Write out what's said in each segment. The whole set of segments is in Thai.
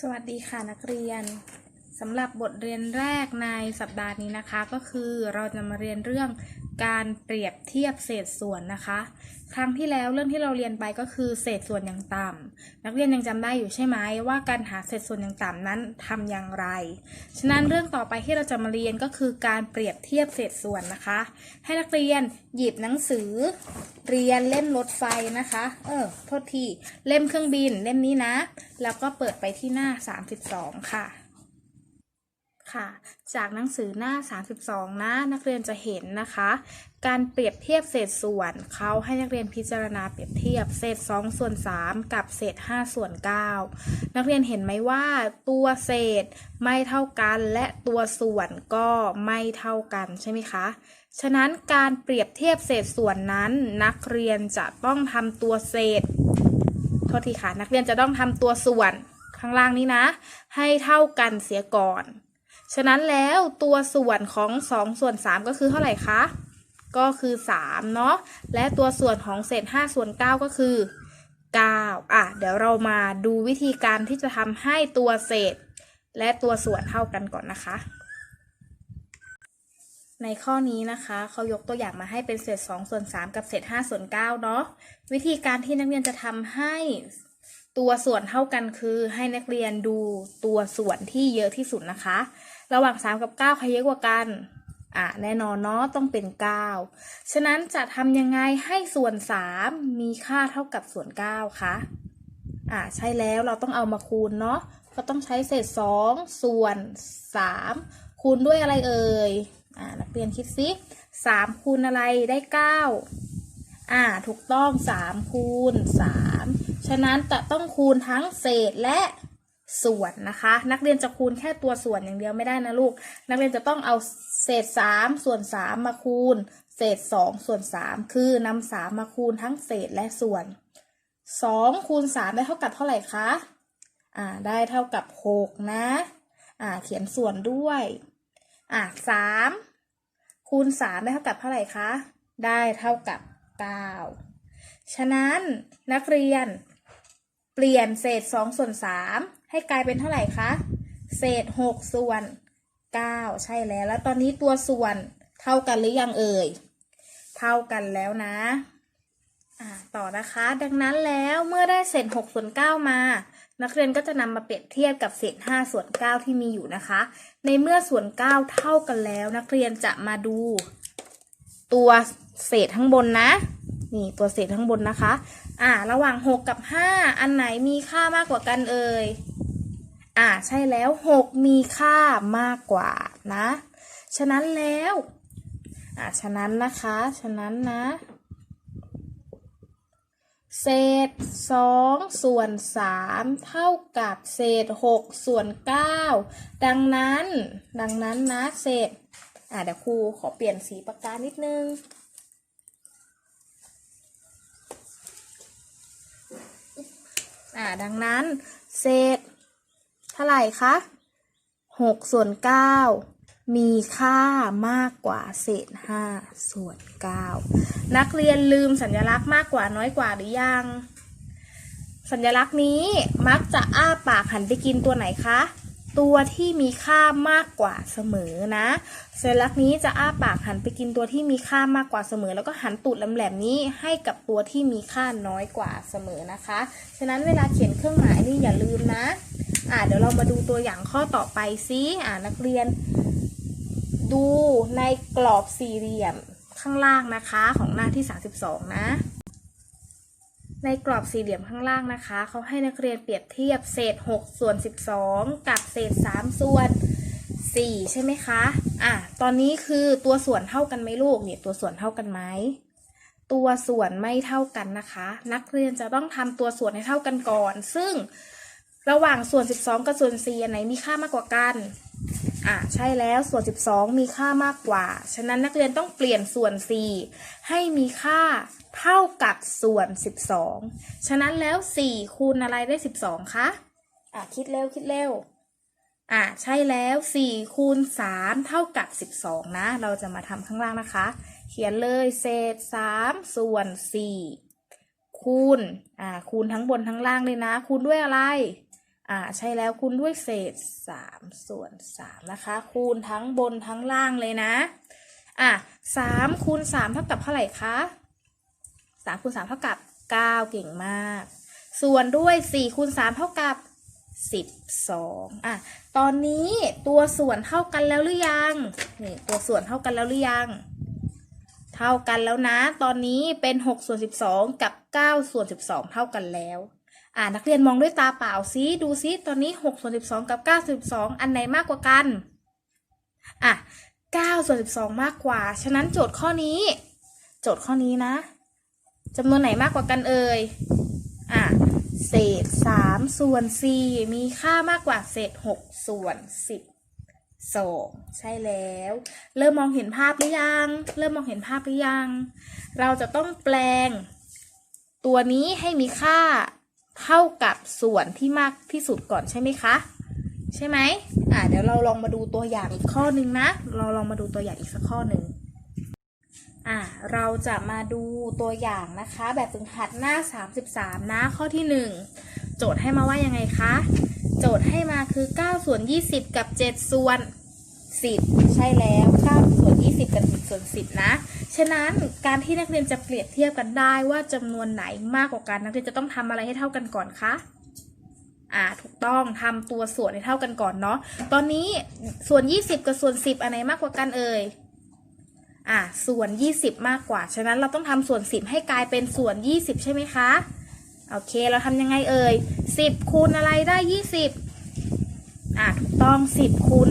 สวัสดีค่ะนักเรียน สำหรับบทเรียนแรกในสัปดาห์นี้นะคะ ก็คือเราจะมาเรียนเรื่องการเปรียบเทียบเศษส่วนนะคะ ครั้งที่แล้วเรื่องที่เราเรียนไปก็คือเศษส่วนอย่างต่ำนักเรียนยังจำได้อยู่ใช่ไหมว่าการหาเศษส่วนอย่างต่ำนั้นทำอย่างไร ฉะนั้นเรื่องต่อไปที่เราจะมาเรียนก็คือการเปรียบเทียบเศษส่วนนะคะ ให้นักเรียนหยิบหนังสือ เรียนเล่มรถไฟนะคะ เออโทษทีเล่มเครื่องบินเล่มนี้นะ แล้วก็เปิดไปที่หน้า 32 ค่ะ ค่ะ จากหนังสือหน้า 32 นะ นักเรียนจะเห็นนะคะ การเปรียบเทียบเศษส่วนเขาให้นักเรียนพิจารณาเปรียบเทียบเศษ 2 ส่วน 3 กับเศษ 5 ส่วน 9 นักเรียนเห็นไหมว่าตัวเศษไม่เท่ากันและตัวส่วนก็ไม่เท่ากันใช่ไหมคะ ฉะนั้นการเปรียบเทียบเศษส่วนนั้น นักเรียนจะต้องทำตัวเศษโทษทีค่ะนักเรียนจะต้องทำตัวส่วนข้างล่างนี้นะ ให้เท่ากันเสียก่อน ฉะนั้นแล้วตัวส่วนของ 2 ส่วน 3 ก็คือเท่าไหร่คะ ก็คือ 3 เนาะ และตัวส่วนของเศษ 5 ส่วน 9 ก็คือ 9 อะ เดี๋ยวเรามาดูวิธีการที่จะทำให้ตัวเศษ และตัวส่วนเท่ากันก่อนนะคะ ในข้อนี้นะคะเขายกตัวอย่างมาให้เป็นเศษ 2 ส่วน 3 กับเศษ 5 ส่วน 9 เนาะ วิธีการที่นักเรียนจะทำให้ ตัวส่วนเท่ากันคือให้นักเรียนดูตัวส่วนที่เยอะที่สุดนะคะ ระหว่าง 3 กับ 9 ใครเยอะกว่ากัน อะแน่นอนเนาะต้องเป็น 9 ฉะนั้นจะทำยังไงให้ส่วน 3 มีค่าเท่ากับส่วน 9 คะ อะใช่แล้วเราต้องเอามาคูณเนาะก็ต้องใช้เศษ 2 ส่วน 3 คูณด้วยอะไรเอ่ย อ่านักเรียนคิดซิ 3 คูณอะไรได้ 9 อ่าถูกต้อง 3 คูณ 3 ฉะนั้นจะต้องคูณทั้งเศษและส่วนนะคะ นักเรียนจะคูณแค่ตัวส่วนอย่างเดียวไม่ได้นะลูก นักเรียนจะต้องเอาเศษ 3 ส่วน 3 มาคูณ เศษ 2 ส่วน 3 คือนำ3มาคูณทั้งเศษและส่วน 2 คูณ 3 ได้เท่ากับเท่าไหร่คะ อ่า ได้เท่ากับ 6 นะ อ่า เขียนส่วนด้วย อ่า3คูณ 3 ได้เท่ากับเท่าไหร่คะ ได้เท่ากับ 9 ฉะนั้นนักเรียน เปลี่ยนเศษ2ส่วน3ให้กลายเป็นเท่าไหร่คะ เศษ6ส่วน9ใช่แล้ว แล้วตอนนี้ตัวส่วนเท่ากันหรือยังเอ่ย เท่ากันแล้วนะต่อนะคะ ดังนั้นแล้วเมื่อได้เศษ6ส่วน9มา นักเรียนก็จะนำมาเปรียบเทียบกับเศษ5ส่วน9ที่มีอยู่นะคะ ในเมื่อส่วน 9 เท่ากันแล้ว นักเรียนจะมาดูตัวเศษข้างบนนะ นี่ตัวเศษข้างบนนะคะ อ่า ระหว่าง 6 กับ 5 อันไหนมีค่ามากกว่ากันเอ่ย อ่า ใช่แล้ว 6 มีค่ามากกว่านะ ฉะนั้นแล้ว อ่า ฉะนั้นนะคะ ฉะนั้นนะ เศษ 2 ส่วน 3 เท่ากับเศษ 6 ส่วน 9 ดังนั้น ดังนั้นนะ เศษ อ่าเดี๋ยวครูขอเปลี่ยนสีปากกานิดนึง อ่าดังนั้น เศษ เท่าไหร่คะหกส่วนเก้ามีค่ามากกว่าเศษห้าส่วนเก้านักเรียนลืมสัญลักษณ์มากกว่าน้อยกว่าหรือยัง สัญลักษณ์นี้มักจะอ้าปากหันไปกินตัวไหนคะ ตัวที่มีค่ามากกว่าเสมอนะสัญลักษณ์นี้จะอ้าปากหันไปกินตัวที่มีค่ามากกว่าเสมอ แล้วก็หันตูดแหลมๆนี้ให้กับตัวที่มีค่าน้อยกว่าเสมอนะคะ ฉะนั้นเวลาเขียนเครื่องหมายนี่อย่าลืมนะอ่าเดี๋ยวเรามาดูตัวอย่างข้อต่อไปซิอ่านักเรียน ดูในกรอบสี่เหลี่ยมข้างล่างนะคะของหน้าที่ 32 นะ ในกรอบสี่เหลี่ยมข้างล่างนะคะ เขาให้นักเรียนเปรียบเทียบเศษ 6 ส่วน 12 กับเศษ 3 ส่วน 4 ใช่ไหมคะ อะ ตอนนี้คือตัวส่วนเท่ากันไหมลูกเนี่ยตัวส่วนเท่ากันไหม ตัวส่วนไม่เท่ากันนะคะ นักเรียนจะต้องทำตัวส่วนให้เท่ากันก่อน ซึ่งระหว่างส่วน 12 กับส่วน4อันไหนมีค่ามากกว่ากัน อะ ใช่แล้วส่วน 12 มีค่ามากกว่า ฉะนั้นนักเรียนต้องเปลี่ยนส่วน 4 ให้มีค่า เท่ากับส่วน 12 ฉะนั้นแล้ว 4 คูณอะไรได้ 12 คะ อะ คิดเร็วคิดเร็ว อะ ใช่แล้ว 4 คูณ 3 เท่ากับ 12 นะ เราจะมาทำข้างล่างนะคะ เขียนเลยเศษ 3 ส่วน 4 คูณ อ่า คูณทั้งบนทั้งล่างเลยนะ คูณด้วยอะไร อ่า ใช่แล้วคูณด้วยเศษสามส่วนสามนะคะ คูณทั้งบนทั้งล่างเลยนะ อะสามคูณสามเท่ากับเท่าไหร่คะ สามคูณสามเท่ากับเก้าเก่งมาก ส่วนด้วยสี่คูณสามเท่ากับสิบสองอะตอนนี้ตัวส่วนเท่ากันแล้วหรือยังนี่ตัวส่วนเท่ากันแล้วหรือยัง เท่ากันแล้วนะ ตอนนี้เป็นหกส่วนสิบสองกับเก้าส่วนสิบสองเท่ากันแล้วอ่านักเรียนมองด้วยตาเปล่าซิดูซิตอนนี้หกส่วนสิบสองกับเก้าส่วนสิบสองอันไหนมากกว่ากันอะเก้าส่วนสิบสองมากกว่า ฉะนั้นโจทย์ข้อนี้ โจทย์ข้อนี้นะ จำนวนไหนมากกว่ากันเอ่ย อะ เศษสามส่วนสี่มีค่ามากกว่าเศษหกส่วนสิบสองใช่แล้ว เริ่มมองเห็นภาพหรือยัง เริ่มมองเห็นภาพหรือยัง เราจะต้องแปลง ตัวนี้ให้มีค่าเท่ากับส่วนที่มากที่สุดก่อนใช่ไหมคะ ใช่ไหมอ่าเดี๋ยวเราลองมาดูตัวอย่างอีกข้อหนึ่งนะ เราลองมาดูตัวอย่างอีกสักข้อหนึ่ง อ่าเราจะมาดูตัวอย่างนะคะ แบบฝึกหัดหน้า 33 นะ ข้อที่ 1 โจทย์ให้มาว่ายังไงคะ โจทย์ให้มาคือ 9 ส่วน 20 กับ 7 ส่วน 10 ใช่แล้ว9ส่วน 20 กับ 10 ส่วน 10 นะ ฉะนั้นการที่นักเรียนจะเปรียบเทียบกันได้ว่าจำนวนไหนมากกว่ากัน นักเรียนจะต้องทำอะไรให้เท่ากันก่อนคะอ่าถูกต้องทำตัวส่วนให้เท่ากันก่อนเนาะตอนนี้ส่วน 20 กับส่วน 10 อันไหนมากกว่ากันเอ่ย อ่าส่วน 20 มากกว่า ฉะนั้นเราต้องทำส่วน 10 ให้กลายเป็นส่วน 20 ใช่ไหมคะ โอเค เราทำยังไงเอ่ย 10 คูณอะไรได้ 20 อ่าถูกต้อง 10 คูณ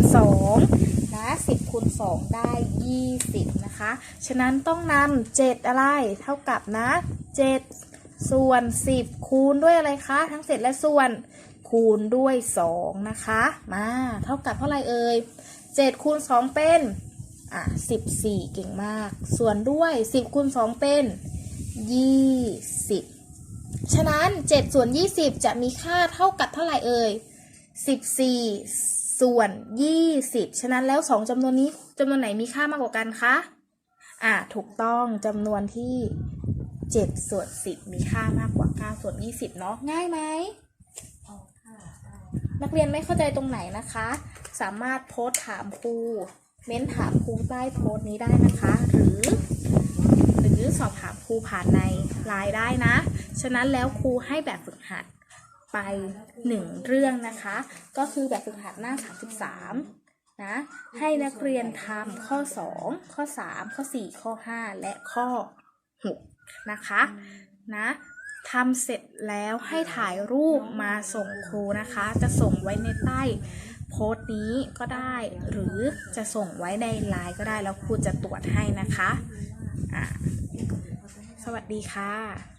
2 นะ 10 คูณ 2 ได้ 20 นะคะ ฉะนั้นต้องนำ7อะไร เท่ากับนะ 7 ส่วน 10 คูณด้วยอะไรคะ ทั้งเศษและส่วน คูณด้วย 2 นะคะ มา เท่ากับเท่าไหร่เอ่ย 7 คูณ 2 เป็น อะ14เก่งมาก ส่วนด้วย10คูณ2เป็น20ฉะนั้น7ส่วน20จะมีค่าเท่ากับเท่าไหร่เอ่ย14ส่วน20ฉะนั้นแล้ว2จำนวนนี้จำนวนไหนมีค่ามากกว่ากันคะอะถูกต้องจำนวนที่7ส่วน10มีค่ามากกว่า9ส่วน20เนาะง่ายไหมนักเรียนไม่เข้าใจตรงไหนนะคะ สามารถโพสต์ถามครู เม้นถามครูใต้โพสต์นี้ได้นะคะ หรือ หรือสอบถามครูผ่านในไลน์ได้นะ ฉะนั้นแล้วครูให้แบบฝึกหัดไปหนึ่งเรื่องนะคะ ก็คือแบบฝึกหัดหน้า 33 นะ ให้นักเรียนทำข้อ 2 ข้อ 3 ข้อ 4 ข้อ 5 และข้อ 6 นะคะนะทำเสร็จแล้วให้ถ่ายรูปมาส่งครูนะคะ จะส่งไว้ในใต้ โพสต์นี้ก็ได้ หรือจะส่งไว้ในไลน์ก็ได้แล้วครูจะตรวจให้นะคะะสวัสดีค่ะ